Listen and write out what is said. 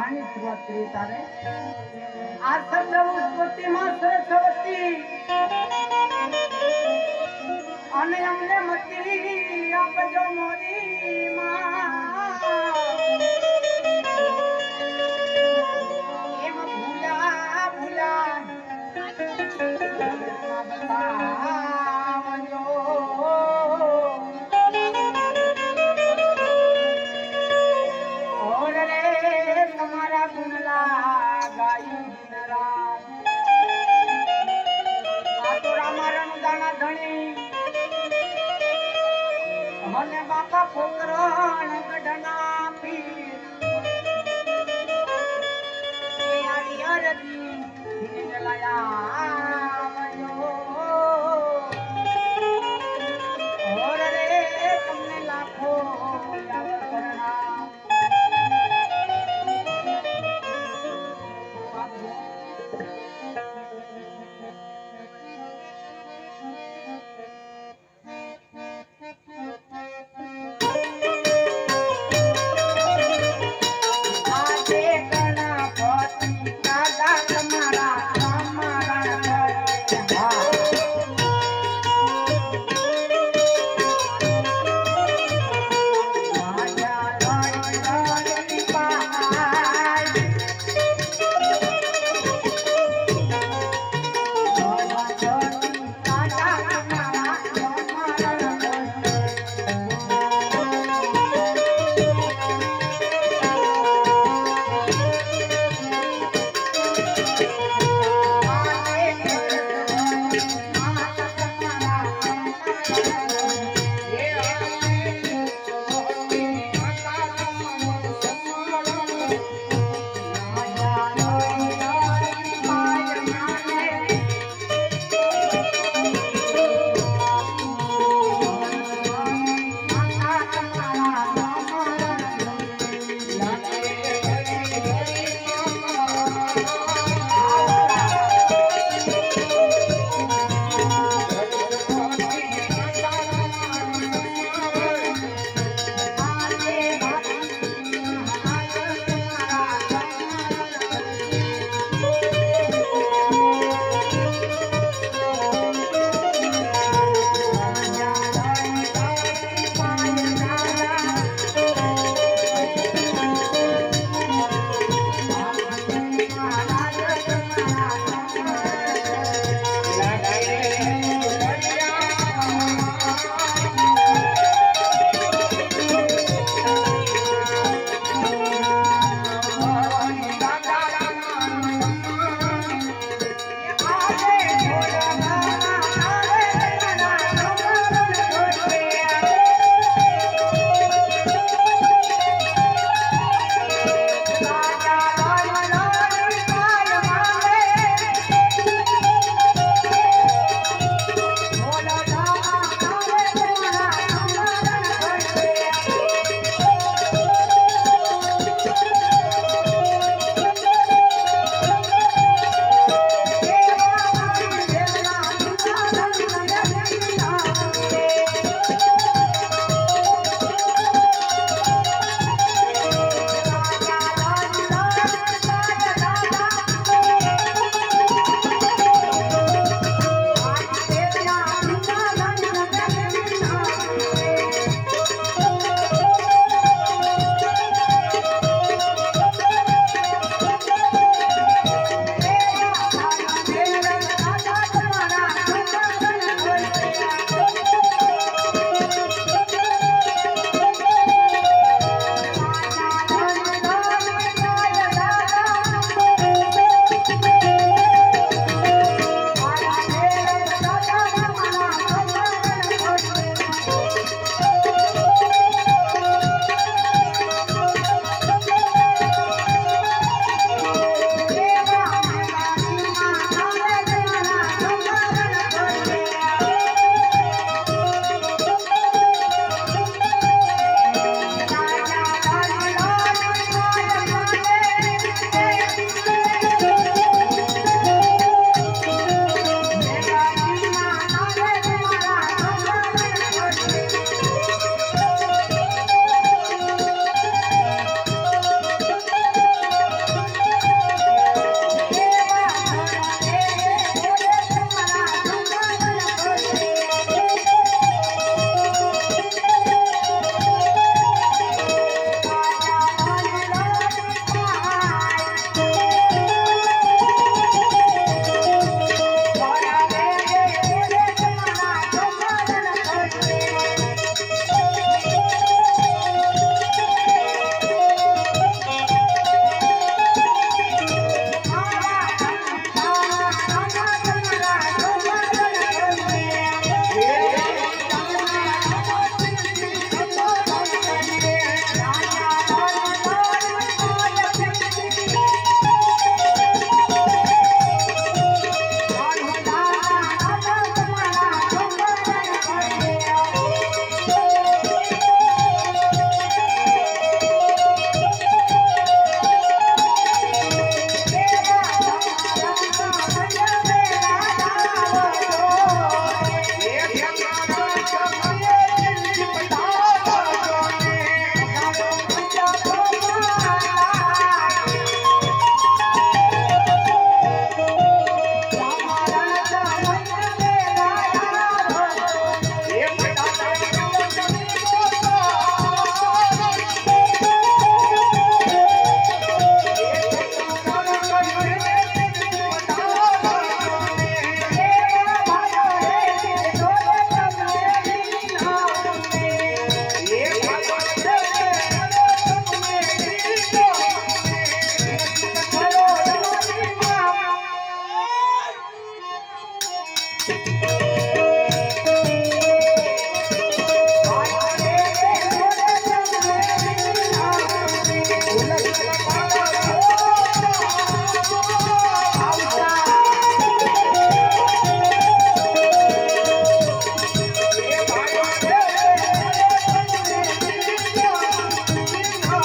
गाने हुआ त्रेता ने आज सब जब उत्पत्ति माँ सरस्वती अने हमने मती आप जो मोरी আগুন লাগাইন রা